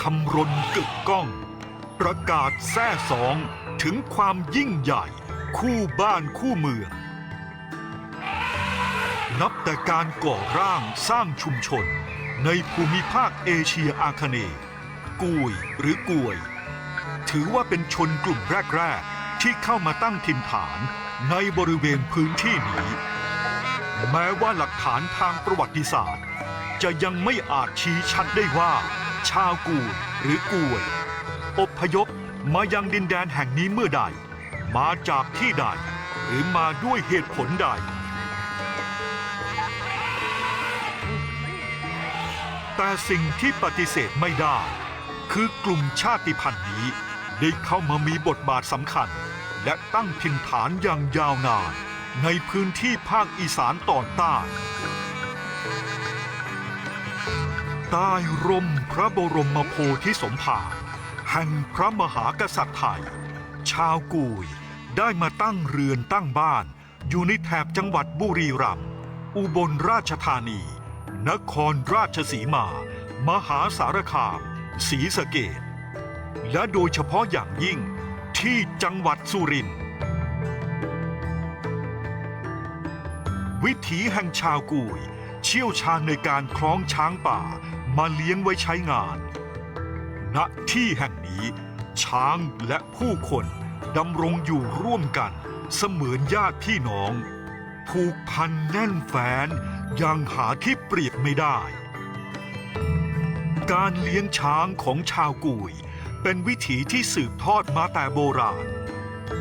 คำรนกึกก้อง ประกาศแท้สองถึงความยิ่งใหญ่ คู่บ้านคู่เมือง นับแต่การก่อร่างสร้างชุมชน ในภูมิภาคเอเชียอาคเนย์กุยหรือกวย ถือว่าเป็นชนกลุ่มแรก ๆ ที่เข้ามาตั้งถิ่นฐานในบริเวณพื้นที่นี้ แม้ว่าหลักฐานทางประวัติศาสตร์ จะยังไม่อาจชี้ชัดได้ว่า ชาวกูยหรือกวยอพยพมายังดินแดนแห่งนี้เมื่อใด มาจากที่ใด หรือมาด้วยเหตุผลใด แต่สิ่งที่ปฏิเสธไม่ได้ คือกลุ่มชาติพันธุ์นี้ ได้เข้ามามีบทบาทสำคัญ และตั้งถิ่นฐานอย่างยาวนาน ในพื้นที่ภาคอีสานตอนใต้ ใต้ร่มพระบรมโพธิสมภารแห่งพระมหากษัตริย์ไทย ชาวกุยได้มาตั้งเรือนตั้งบ้าน อยู่ในแถบจังหวัดบุรีรัมย์อุบลราชธานี นครราชสีมา มหาสารคามศรีสะเกดและโดยเฉพาะอย่างยิ่งที่จังหวัดสุรินทร์วิถีแห่งชาวกุย เชี่ยวชาญในการคล้องช้างป่ามาเลี้ยงไว้ใช้งาน ณ ที่แห่งนี้ ช้างและผู้คนดำรงอยู่ร่วมกัน เสมือนญาติพี่น้อง ผูกพันแน่นแฟ้นย่างหาที่เปรียบไม่ได้ การเลี้ยงช้างของชาวกุยเป็นวิถีที่สืบทอดมาแต่โบราณ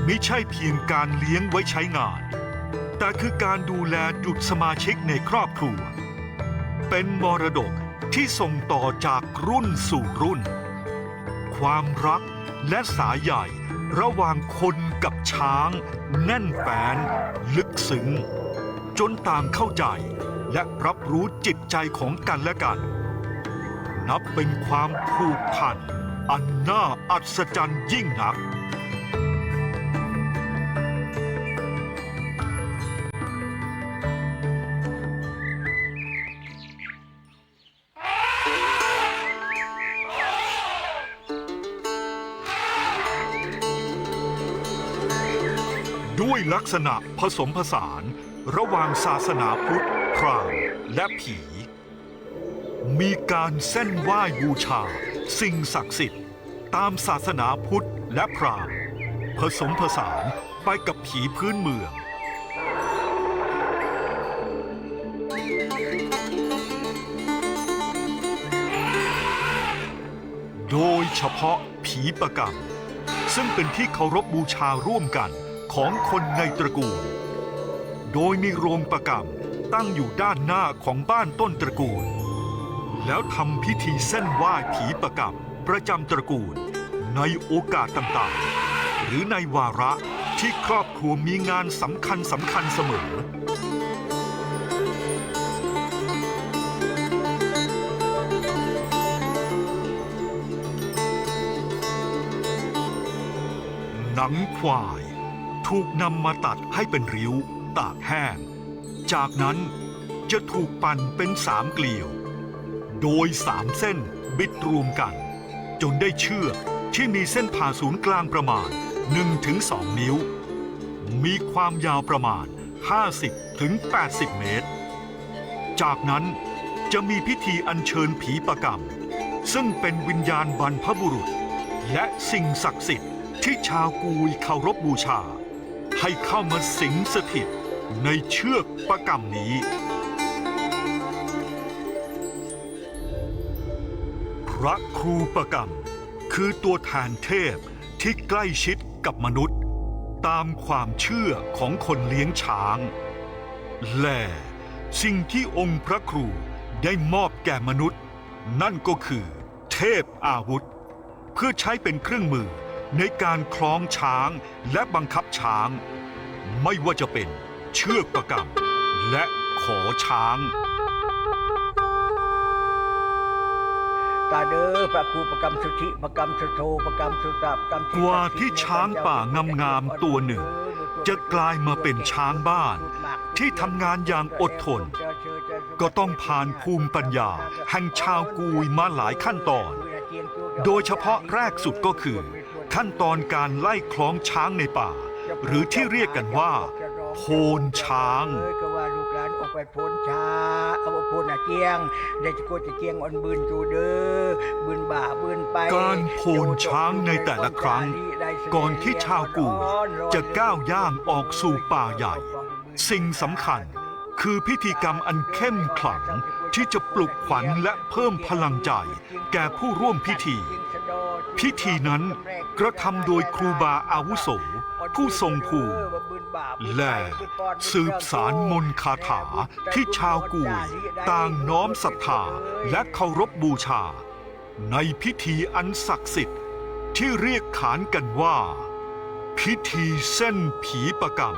ไม่ใช่เพียงการเลี้ยงไว้ใช้งาน แต่คือการดูแลจุดสมาชิกในครอบครัว เป็นมรดกที่ส่งต่อจากรุ่นสู่รุ่น ความรักและสายใหญ่ระหว่างคนกับช้าง แน่นแฟน ลึกซึ้ง จนต่างเข้าใจ และรับรู้จิตใจของกันและกัน นับเป็นความผูกพัน อันน่าอัศจรรย์ยิ่งนัก ด้วยลักษณะผสมผสาน ระหว่างศาสนาพุทธ พราหมณ์และผี มีการเส้นไหว้บูชา สิ่งศักดิ์สิทธิ์ ตามศาสนาพุทธและพราหมณ์ ผสมผสานไปกับผีพื้นเมืองโดยเฉพาะผีประกรรม ซึ่งเป็นที่เคารพบูชาร่วมกัน ของคนในตระกูล โดยมีโรงประกรรมตั้งอยู่ด้านหน้าของบ้านต้นตระกูล แล้วทำพิธีเส้นไหว้ผีประกรรมประจำตระกูล ในโอกาสต่างๆ หรือในวาระที่ครอบครัวมีงานสำคัญสำคัญเสมอหนังควาย ถูกนำมาตัดให้เป็นริ้ว ตากแห้ง จากนั้นจะถูกปั่นเป็นสามเกลียว โดยสามเส้นบิดรวมกัน จนได้เชือกที่มีเส้นผ่าศูนย์กลางประมาณ 1-2 นิ้ว มีความยาวประมาณ 50-80 เมตร จากนั้นจะมีพิธีอัญเชิญผีประกรรม ซึ่งเป็นวิญญาณบรรพบุรุษ และสิ่งศักดิ์สิทธิ์ที่ชาวกุยเคารพบูชา ให้เข้ามาสิงสถิตในเชือกประกรรมนี้ พระครูประกรรม คือตัวแทนเทพที่ใกล้ชิดกับมนุษย์ ตามความเชื่อของคนเลี้ยงช้าง และสิ่งที่องค์พระครูได้มอบแก่มนุษย์ นั่นก็คือเทพอาวุธ เพื่อใช้เป็นเครื่องมือ ในการคล้องช้างและบังคับช้าง ไม่ว่าจะเป็นเชือกประกรรมและขอช้างตาเด้อพระครูประกรรมสุธิประกรรมสุโธประกรรมสุตาประกรรมกว่าที่ช้างป่างามๆตัวหนึ่ง จะกลายมาเป็นช้างบ้าน ที่ทำงานอย่างอดทน ก็ต้องผ่านภูมิปัญญาแห่งชาวกุยมาหลายขั้นตอน โดยเฉพาะแรกสุดก็คือ ขั้นตอนการไล่คล้องช้างในป่า หรือที่เรียกกันว่า โพนช้าง เอ้ยก็ว่าลูกหลานออกไปโพนช้าเอาว่าโพนอาเจียงได้จะโกจะเจียงอ่อนบืนจูเด้อบืนบ่าบืนไปการโพนช้างในแต่ละครั้งก่อนที่ชาวกู่จะก้าวย่างออกสู่ป่าใหญ่ สิ่งสำคัญคือพิธีกรรมอันเข้มขลังที่จะปลุกขวัญและเพิ่มพลังใจ แก่ผู้ร่วมพิธี พิธีนั้น กระทำโดยครูบาอาวุโส ผู้ทรงภูมิและสืบสารมนคาถาที่ชาวกูยต่างน้อมศรัทธาและเคารพบูชา ในพิธีอันศักดิ์สิทธิ์ที่เรียกขานกันว่า พิธีเส้นผีประกรรม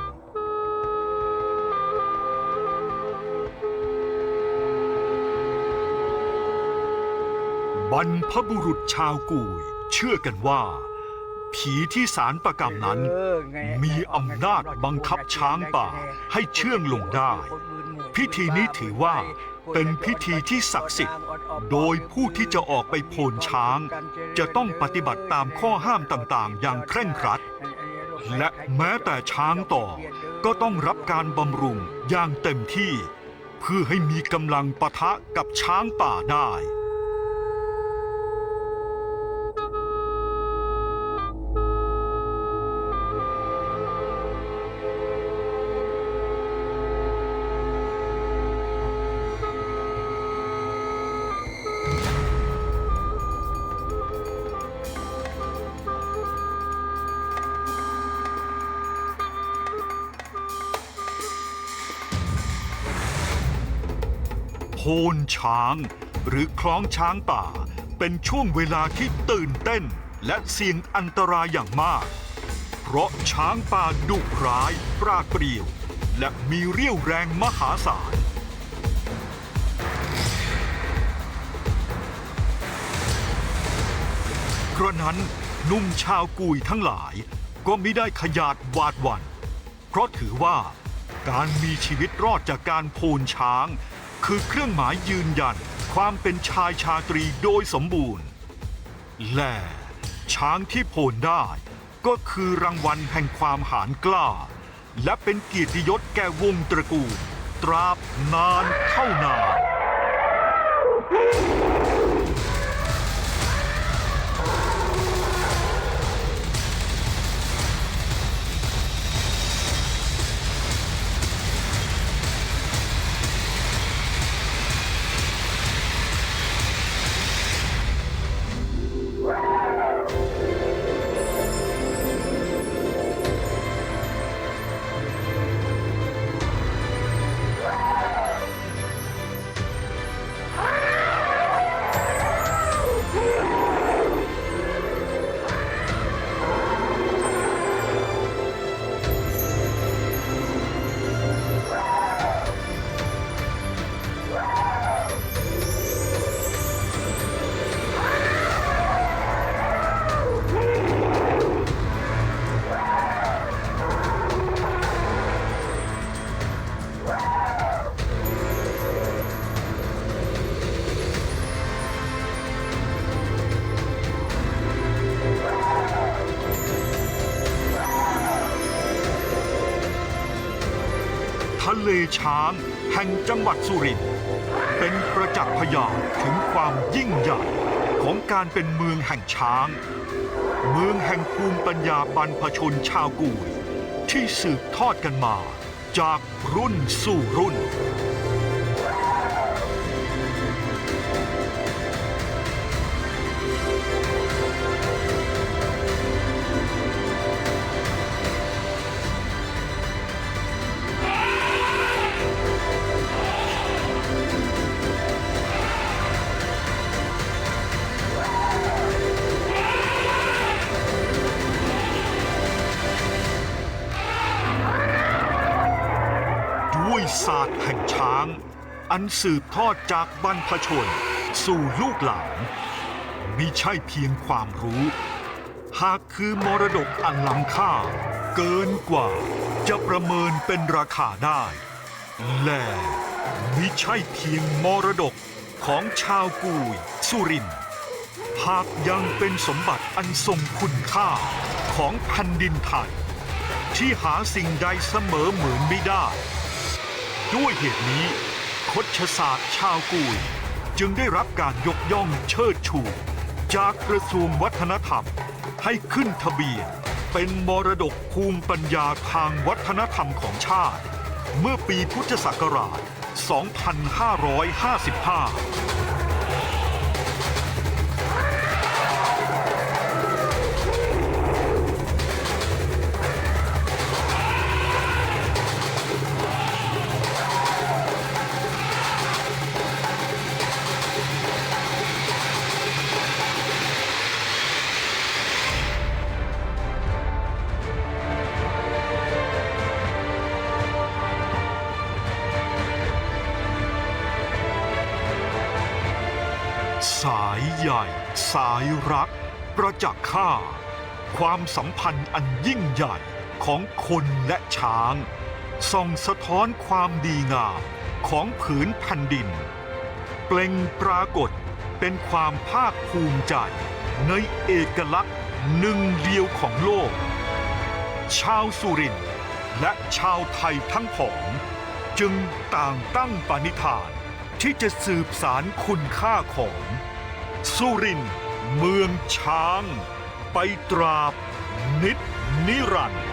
บรรพบุรุษชาวกูยเชื่อกันว่า ผีที่สารประกรรมนั้น มีอำนาจบังคับช้างป่าให้เชื่องลงได้ พิธีนี้ถือว่าเป็นพิธีที่ศักดิ์สิทธิ์ โดยผู้ที่จะออกไปโพนช้าง จะต้องปฏิบัติตามข้อห้ามต่างๆ อย่างเคร่งครัด และแม้แต่ช้างต่อ ก็ต้องรับการบำรุงอย่างเต็มที่ เพื่อให้มีกำลังปะทะกับช้างป่าได้ โพนช้าง หรือคล้องช้างป่า เป็นช่วงเวลาที่ตื่นเต้น และเสี่ยงอันตรายอย่างมาก เพราะช้างป่าดุร้ายปราดเปรียว และมีเรี่ยวแรงมหาศาลกระนั้นนุ่มชาวกุยทั้งหลาย ก็มิได้ขยาดหวาดหวัน่นเพราะถือว่าการมีชีวิตรอดจากการโพนช้าง คือเครื่องหมายยืนยันความเป็นชายชาตรีโดยสมบูรณ์ และช้างที่โผนได้ ก็คือรางวัลแห่งความหาญกล้า และเป็นเกียรติยศแก่วงตระกูล ตราบนานเท่านาน เลช้าง แห่งจังหวัดสุรินทร์เป็นประจักษ์พยานถึงความยิ่งใหญ่ของการเป็นเมืองแห่งช้าง เมืองแห่งภูมิปัญญาบรรพชนชาวกุยที่สืบทอดกันมาจากรุ่นสู่รุ่น ศาสตร์แห่งช้าง อันสืบทอดจากบรรพชน สู่ลูกหลานมิใช่เพียงความรู้ หากคือมรดกอันล้ำค่า เกินกว่าจะประเมินเป็นราคาได้ และมิใช่เพียงมรดกของชาวกุยสุรินทร์หากยังเป็นสมบัติอันทรงคุณค่าของแผ่นดินไทยที่หาสิ่งใดเสมอเหมือนไม่ได้ ด้วยเหตุนี้ คดชศาสตร์ชาวกุยจึงได้รับการยกย่องเชิดชู จากกระทรวงวัฒนธรรมให้ขึ้นทะเบียน เป็นมรดกภูมิปัญญาทางวัฒนธรรมของชาติ เมื่อปีพุทธศักราช 2555 สายรัก ประจักษ์ค่าความสัมพันธ์อันยิ่งใหญ่ของคนและช้าง ส่องสะท้อนความดีงามของผืนแผ่นดิน เปล่งปรากฏเป็นความภาคภูมิใจ ในเอกลักษณ์หนึ่งเดียวของโลก ชาวสุรินทร์และชาวไทยทั้งผอง จึงต่างตั้งปณิธานที่จะสืบสารคุณค่าของ สุรินเมืองช้าง ไปตราบนิดนิรันดร์